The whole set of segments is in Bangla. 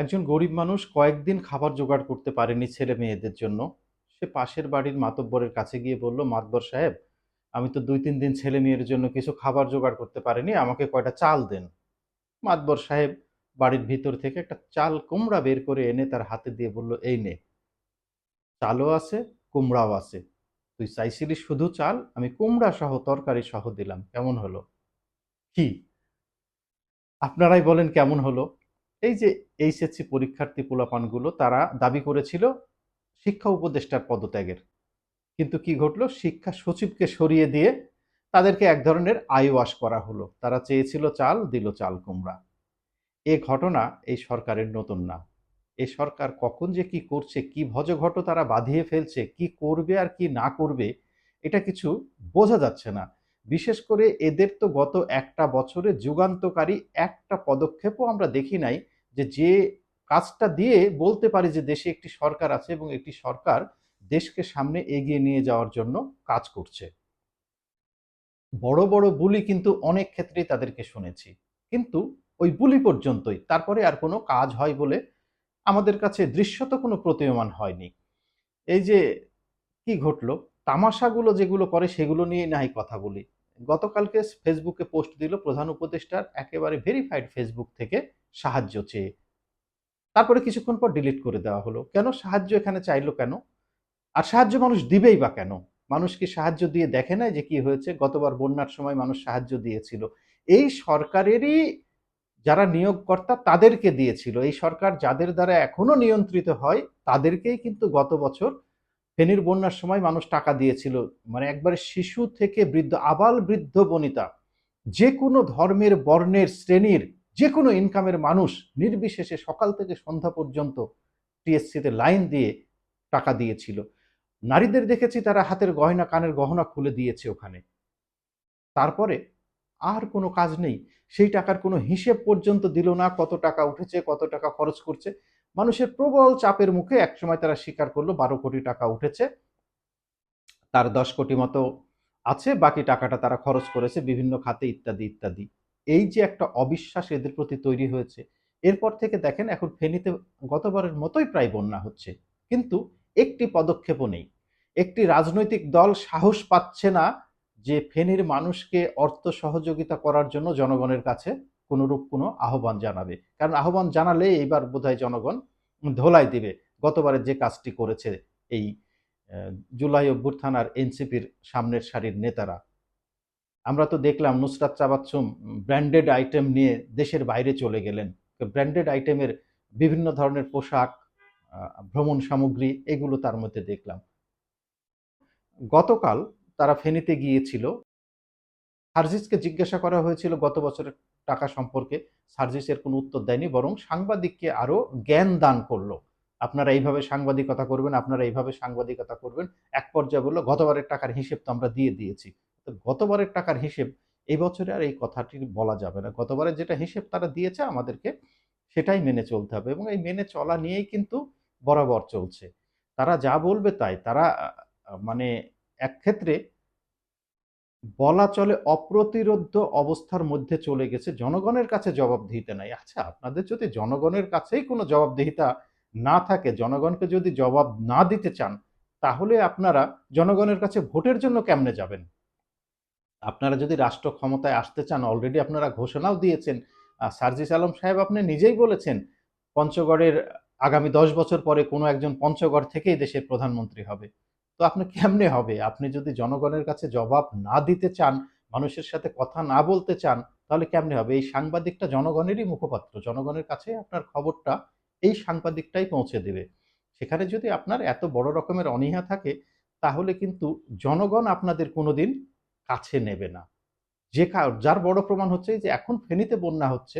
একজন গরিব মানুষ কয়েকদিন খাবার জোগাড় করতে পারেনি ছেলে মেয়েদের জন্য। সে পাশের বাড়ির মাতব্বরের কাছে গিয়ে বলল, মাতব্বর সাহেব, আমি তো দুই তিন দিন ছেলে মেয়ের জন্য কিছু খাবার জোগাড় করতে পারিনি, আমাকে কয়টা চাল দেন। মাতব্বর সাহেব বাড়ির ভিতর থেকে একটা চাল কুমড়া বের করে এনে তার হাতে দিয়ে বলল, এই নে, চালও আছে, কুমড়াও আছে। তুই চাইছিলি শুধু চাল, আমি কুমড়া সহ তরকারি সহ দিলাম। কেমন হলো? কি? আপনারাই বলেন কেমন হলো? এই যে এইচএসসি পরীক্ষার্থী পোলাপানগুলো তারা দাবি করেছিল শিক্ষা উপদেষ্টার পদত্যাগের। কিন্তু কি ঘটলো? শিক্ষা সচিবকে সরিয়ে দিয়ে তাদেরকে এক ধরনের আইওয়াশ করা হলো। তারা চেয়েছিল চাল, দিল চাল কুমড়া। এ ঘটনা এই সরকারের নতুন না। এই সরকার কখন যে কি করছে, কি ভজঘট তারা বাঁধিয়ে ফেলছে, কি করবে আর কি না করবে, এটা কিছু বোঝা যাচ্ছে না। বিশেষ করে এদের তো গত একটা বছরে যুগান্তকারী একটা পদক্ষেপও আমরা দেখি নাই। যে যে কাজটা দিয়ে বলতে পারি যে, দেশে একটি সরকার আছে এবং একটি সরকার দেশকে সামনে এগিয়ে নিয়ে যাওয়ার জন্য কাজ করছে। বড় বড় বুলি কিন্তু অনেক ক্ষেত্রেই তাদেরকে শুনেছি। কিন্তু ওই বুলি পর্যন্তই। তারপরে আর কোনো কাজ হয় বলে আমাদের কাছে দৃশ্যত কোনো প্রতীয়মান হয়নি। এই যে, কি ঘটলো? তামাশাগুলো যেগুলো করে সেগুলো নিয়ে নাই কথা বলি। গতকালকে ফেসবুকে পোস্ট দিল প্রধান উপদেষ্টার একেবারে ভেরিফাইড ফেসবুক থেকে সাহায্য চেয়ে। তারপরে কিছুক্ষণ পর ডিলিট করে দেওয়া হলো। কেন? সাহায্য এখানে চাইলো কেন? আর সাহায্য মানুষ দিবেই বা কেন? মানুষ কি সাহায্য দিয়ে দেখে না যে কি হয়েছে? গতবার বন্যার সময় মানুষ সাহায্য দিয়েছিল। এই সরকারেরই যারা নিয়োগকর্তা তাদেরকে দিয়েছিল। এই সরকার যাদের দ্বারা এখনও নিয়ন্ত্রিত হয়, তাদেরকেই কিন্তু গত বছর ফেনীর বন্যার সময় মানুষ টাকা দিয়েছিল। মানে একবারে শিশু থেকে বৃদ্ধ, আবাল বৃদ্ধ বনিতা, যে কোনো ধর্মের বর্ণের শ্রেণির যে কোনো ইনকামের মানুষ নির্বিশেষে সকাল থেকে সন্ধ্যা পর্যন্ত টিএসসিতে লাইন দিয়ে টাকা দিয়েছিল। নারীদের দেখেছি তারা হাতের গয়না, কানের গহনা খুলে দিয়েছে ওখানে। তারপরে আর কোনো কাজ নেই। সেই টাকার কোনো হিসেব পর্যন্ত দিল না, কত টাকা উঠেছে, কত টাকা খরচ করছে। মানুষের প্রবল চাপের মুখে একসময় তারা স্বীকার করল, বারো কোটি টাকা উঠেছে। তার দশ কোটি মতো আছে, বাকি টাকাটা তারা খরচ করেছে বিভিন্ন খাতে ইত্যাদি ইত্যাদি। এই যে একটা অবিশ্বাস এদের প্রতি তৈরি হয়েছে, এরপর থেকে দেখেন এখন ফেনীতে গতবারের মতোই প্রায় বন্যা হচ্ছে। কিন্তু একটি পদক্ষেপও নেই। একটি রাজনৈতিক দল সাহস পাচ্ছে না যে ফেনীর মানুষকে অর্থ সহযোগিতা করার জন্য জনগণের কাছে কোনোরূপ কোনো আহ্বান জানাবে। কারণ আহ্বান জানালে এইবার বোধহয় জনগণ ধোলাই দিবে। গতবারের যে কাজটি করেছে এই জুলাই অভ্যুত্থান আর এনসিপির সামনের সারির নেতারা। আমরা তো দেখলাম নুসরাত চাবাচ্ছুম ব্র্যান্ডেড আইটেম নিয়ে দেশের বাইরে চলে গেলেন। ব্র্যান্ডেড আইটেমের বিভিন্ন ধরনের পোশাক ভ্রমণ সামগ্রী এগুলো তার মধ্যে দেখলাম। গতকাল তারা ফেনীতে গিয়েছিল। সার্জিসকে জিজ্ঞাসা করা হয়েছিল গত বছরের টাকা সম্পর্কে। সার্জিসের কোনো উত্তর দেয়নি, বরং সাংবাদিককে আরও জ্ঞান দান করল। আপনারা এইভাবে সাংবাদিকতা করবেন, আপনারা এইভাবে সাংবাদিকতা করবেন, এক পর্যায়ে বলল, গতবারের টাকার হিসেব তো আমরা দিয়ে দিয়েছি। তো গতবারের টাকার হিসেব, এই বছরে আর এই কথাটি বলা যাবে না। গতবারের যেটা হিসেব তারা দিয়েছে আমাদেরকে, সেটাই মেনে চলতে হবে এবং এই মেনে চলা নিয়েই কিন্তু বরাবর চলছে। তারা যা বলবে তাই। তারা মানে এক ক্ষেত্রে বলা চলে অপ্রতিরোধ্য অবস্থার মধ্যে চলে গেছে, জনগণের কাছে জবাবদিহিতা নাই। আচ্ছা আপনাদের যদি জনগণের কাছেই কোনো জবাবদিহিতা না থাকে, জনগণকে যদি জবাব না দিতে চান, তাহলে আপনারা জনগণের কাছে ভোটের জন্য কেমনে যাবেন? আপনারা যদি রাষ্ট্র ক্ষমতায় আসতে চান অলরেডি আপনারা ঘোষণাও দিয়েছেন। সার্জিস আলম সাহেব আপনি নিজেই বলেছেন, পঞ্চগড়ের আগামী দশ বছর পরে কোনো একজন পঞ্চগড় থেকেই দেশের প্রধানমন্ত্রী হবে। তো আপনি কেমনে হবে? আপনি যদি জনগণের কাছে জবাব না দিতে চান, মানুষের সাথে কথা না বলতে চান, তাহলে কেমনে হবে? এই সাংবাদিকটা জনগণেরই মুখপাত্র। জনগণের কাছে আপনার খবরটা এই সাংবাদিকটাই পৌঁছে দেবে। সেখানে যদি আপনার এত বড় রকমের অনীহা থাকে, তাহলে কিন্তু জনগণ আপনাদের কোনোদিন কাছে নেবে না। যে যার বড় প্রমাণ হচ্ছে যে এখন ফেনীতে বন্যা হচ্ছে,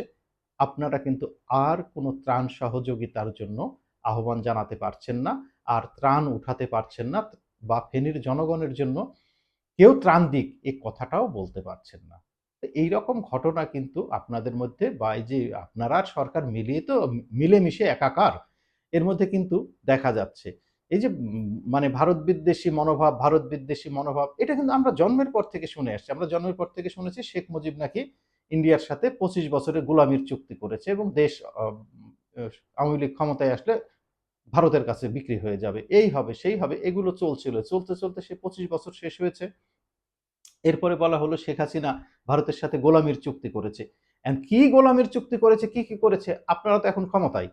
আপনারা কিন্তু আর কোনো ত্রাণ সহযোগিতার জন্য আহ্বান জানাতে পারছেন না আর ত্রাণ উঠাতে পারছেন না বা ফেনীর জনগণের জন্য কেউ ত্রাণ দিক এই কথাটাও বলতে পারছেন না। এই রকম ঘটনা কিন্তু আপনাদের মধ্যে বা এই যে আপনারা সরকার মিলিয়ে তো, মিলেমিশে একাকার, এর মধ্যে কিন্তু দেখা যাচ্ছে। এই যে মানে ভারত বিদ্বেষী মনোভাব, ভারত বিদ্বেষী মনোভাব, এটা কিন্তু আমরা জন্মের পর থেকে শুনে আসছি। আমরা জন্মের পর থেকে শুনেছি শেখ মুজিব নাকি ইন্ডিয়ার সাথে পঁচিশ বছরের গোলামির চুক্তি করেছে এবং দেশ আওয়ামী লীগ ক্ষমতায় আসলে ভারতের কাছে বিক্রি হয়ে যাবে। এই হবে, সেই হবে, এগুলো চলছিল। চলতে চলতে সে পঁচিশ বছর শেষ হয়েছে। এরপরে বলা হলো শেখ হাসিনা ভারতের সাথে গোলামির চুক্তি করেছে। কি গোলামির চুক্তি করেছে, কি কি করেছে? আপনারা তো এখন ক্ষমতায়।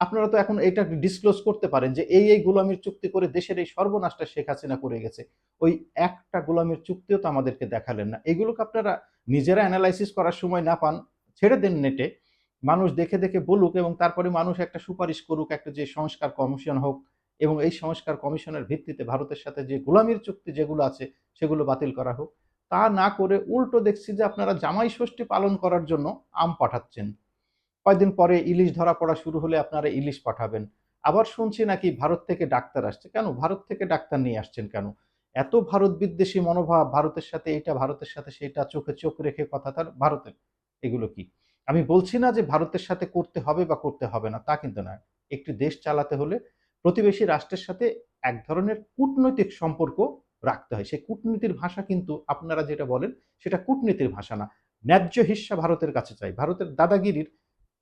আপনারা তো এখন এটা ডিসক্লোজ করতে পারেন যে এই এই গোলামির চুক্তি করে দেশের এই সর্বনাশটা শেখ হাসিনা করে গেছে। ওই একটা গোলামির চুক্তিও তো আমাদেরকে দেখালেন না। এগুলোকে আপনারা নিজেরা অ্যানালাইসিস করার সময় না পান, ছেড়ে দেন নেটে মানুষ দেখে দেখে বলুক এবং তারপরে মানুষ একটা সুপারিশ করুক, একটা যে সংস্কার কমিশন হোক এবং এই সংস্কার কমিশনের ভিত্তিতে ভারতের সাথে যে গোলামির চুক্তি যেগুলো আছে, সেগুলো বাতিল করা হোক। তা না করে উল্টো দেখছি যে আপনারা জামাই ষষ্ঠী পালন করার জন্য আম পাঠাচ্ছেন। কয়েকদিন পরে ইলিশ ধরা পড়া শুরু হলে আপনারা ইলিশ পাঠাবেন। আবার শুনছি নাকি ভারত থেকে ডাক্তার আসছে। কেন? ভারত থেকে ডাক্তার নিয়ে আসছেন কেন? এত ভারত বিদ্বেষী মনোভাব, ভারতের সাথে এইটা ভারতের সাথে সেটা, চোখে চোখ রেখে কথা তার ভারতের এগুলো কি? আমি বলছি না যে ভারতের সাথে করতে হবে বা করতে হবে না, তা কিন্তু না একটি দেশ চালাতে হলে প্রতিবেশী রাষ্ট্রের সাথে এক ধরনের কূটনৈতিক সম্পর্ক রাখতে হয়। সেই কূটনীতির ভাষা কিন্তু আপনারা যেটা বলেন, সেটা কূটনীতির ভাষা না। ন্যায্য হিস্সা ভারতের কাছে চাই। ভারতের দাদাগিরির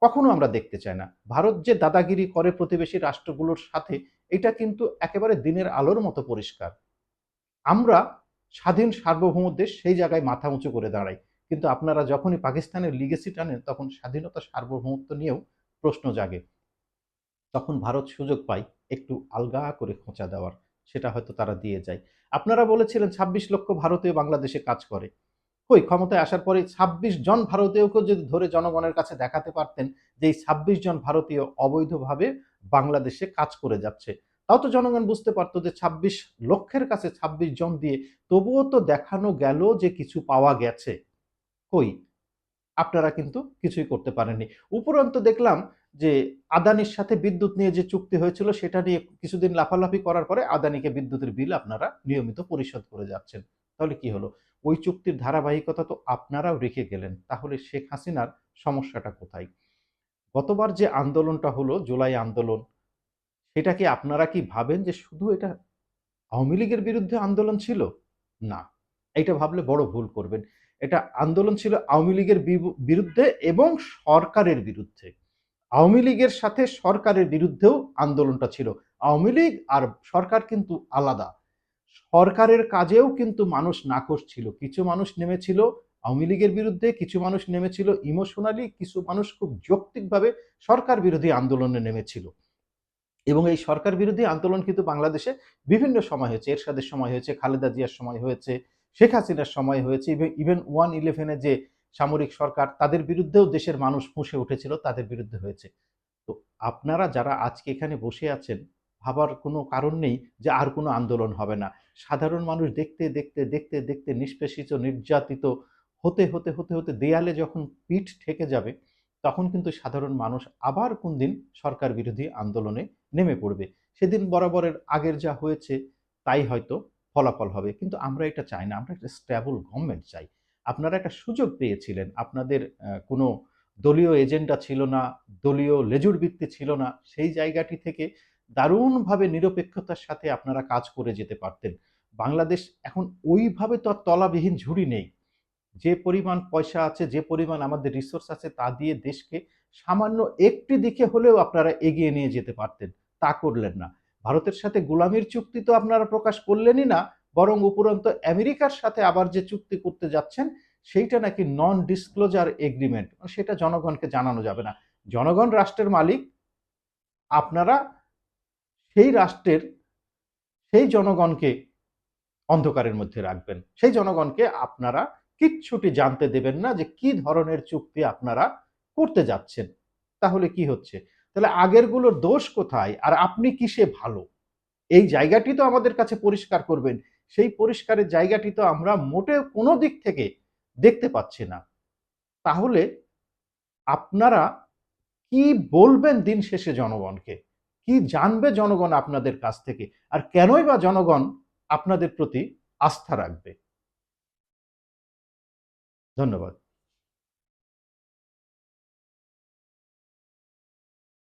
কখনো আমরা দেখতে চাই না। ভারত যে দাদাগিরি করে প্রতিবেশী রাষ্ট্রগুলোর সাথে, এটা কিন্তু একেবারে দিনের আলোর মতো পরিষ্কার। আমরা স্বাধীন সার্বভৌম দেশ সেই জায়গায় মাথা উঁচু করে দাঁড়াই। কিন্তু আপনারা যখনই পাকিস্তানের লিগেসি টানেন, তখন স্বাধীনতা সার্বভৌমত্ব নিয়েও প্রশ্ন জাগে। তখন ভারত সুযোগ পায় একটু আলগা করে খোঁচা দেওয়ার, সেটা হয়তো তারা দিয়ে যায়। আপনারা বলেছিলেন ছাব্বিশ লক্ষ ভারতীয় বাংলাদেশে কাজ করে। কই, ক্ষমতায় আসার পরে ছাব্বিশ জন ভারতীয়কে যদি ধরে জনগণের কাছে দেখাতে পারতেন যে এই ছাব্বিশ জন ভারতীয় অবৈধভাবে বাংলাদেশে কাজ করে যাচ্ছে, তাও তো জনগণ বুঝতে পারতো যে ছাব্বিশ লক্ষের কাছে ছাব্বিশ জন দিয়ে তবুও তো দেখানো গেল যে কিছু পাওয়া গেছে। কই, আপনারা কিন্তু কিছুই করতে পারেননি। উপরন্ত দেখলাম যে আদানির সাথে বিদ্যুৎ নিয়ে যে চুক্তি হয়েছিল সেটা নিয়ে কিছুদিন লাফালাফি করার পরে আদানিকে বিদ্যুতের বিল আপনারা নিয়মিত পরিশোধ করে যাচ্ছেন। তাহলে কি হলো? ওই চুক্তির ধারাবাহিকতা তো আপনারাও রেখে গেলেন, তাহলে শেখ হাসিনার সমস্যাটা কোথায়? গতবার যে আন্দোলনটা হলো, জুলাই আন্দোলন, সেটা কি আপনারা কি ভাবেন যে শুধু এটা আওয়ামী লীগের বিরুদ্ধে আন্দোলন ছিল? না এটা ভাবলে বড় ভুল করবেন। এটা আন্দোলন ছিল আওয়ামী লীগের বিরুদ্ধে এবং সরকারের বিরুদ্ধে। আওয়ামী লীগের সাথে সরকারের বিরুদ্ধেও আন্দোলনটা ছিল। আওয়ামী লীগ আর সরকার কিন্তু আলাদা। সরকারের কাজেও কিন্তু মানুষ নাকশ ছিল। কিছু মানুষ নেমেছিল আওয়ামী লীগের বিরুদ্ধে, কিছু মানুষ নেমেছিল ইমোশনালি, কিছু মানুষ খুব যৌক্তিকভাবে সরকার বিরোধী আন্দোলনে নেমেছিল। এবং এই সরকার বিরোধী আন্দোলন কিন্তু বাংলাদেশে বিভিন্ন সময় হয়েছে। এরশাদের সময় হয়েছে, খালেদা জিয়ার সময় হয়েছে, শেখ হাসিনার সময় হয়েছে ইভেন ওয়ান ইলেভেনে যে সামরিক সরকার, তাদের বিরুদ্ধেও দেশের মানুষ ফুঁসে উঠেছিল, তাদের বিরুদ্ধে হয়েছে। তো আপনারা যারা আজকে এখানে বসে আছেন ভাবার কোনো কারণ নেই যে আর কোনো আন্দোলন হবে না। সাধারণ মানুষ দেখতে দেখতে দেখতে দেখতে নিষ্পেষিত, নির্যাতিত, হতে হতে হতে হতে দেয়ালে যখন পিঠ ঠেকে যাবে, তখন কিন্তু সাধারণ মানুষ আবার কোন দিন সরকার বিরোধী আন্দোলনে নেমে পড়বে। সেদিন বরাবরের আগের যা হয়েছে, তাই হয়তো ফলাফল হবে। কিন্তু আমরা এটা চাই না। আমরা একটা স্ট্যাবল গভর্নমেন্ট চাই। আপনারা একটা সুযোগ পেয়েছিলেন। আপনাদের কোনো দলীয় এজেন্ডা ছিল না, দলীয় লেজুর ভিত্তি ছিল না, সেই জায়গাটি থেকে দারুণভাবে নিরপেক্ষতার সাথে আপনারা কাজ করে যেতে পারতেন। বাংলাদেশ এখন ওইভাবে তো আর তলাবিহীন ঝুড়ি নেই। যে পরিমাণ পয়সা আছে, যে পরিমাণ আমাদের রিসোর্স আছে, তা দিয়ে দেশকে সামান্য একটি দিকে হলেও আপনারা এগিয়ে নিয়ে যেতে পারতেন। তা করলেন না। ভারতের সাথে গোলামির চুক্তি তো আপনারা প্রকাশ করলেনই না, বরং উপরন্ত আমেরিকার সাথে আবার যে চুক্তি করতে যাচ্ছেন সেইটা নাকি নন ডিসক্লোজার এগ্রিমেন্ট সেটা জনগণকে জানানো যাবে না। জনগণ রাষ্ট্রের মালিক, আপনারা সেই রাষ্ট্রের, সেই জনগণকে অন্ধকারের মধ্যে রাখবেন। সেই জনগণকে আপনারা কিচ্ছুটি জানতে দেবেন না যে কি ধরনের চুক্তি আপনারা করতে যাচ্ছেন। তাহলে কি হচ্ছে? তাহলে আগেরগুলোর দোষ কোথায়? আর আপনি কিসে ভালো? এই জায়গাটি তো আমাদের কাছে পরিষ্কার করবেন। সেই পরিষ্কারের জায়গাটি তো আমরা মোটেও কোনো দিক থেকে দেখতে পাচ্ছে না। তাহলে আপনারা কি বলবেন দিন শেষে জনগণকে? কি জানবে জনগণ আপনাদের কাছ থেকে? আর কেনই বা জনগণ আপনাদের প্রতি আস্থা রাখবে? ধন্যবাদ।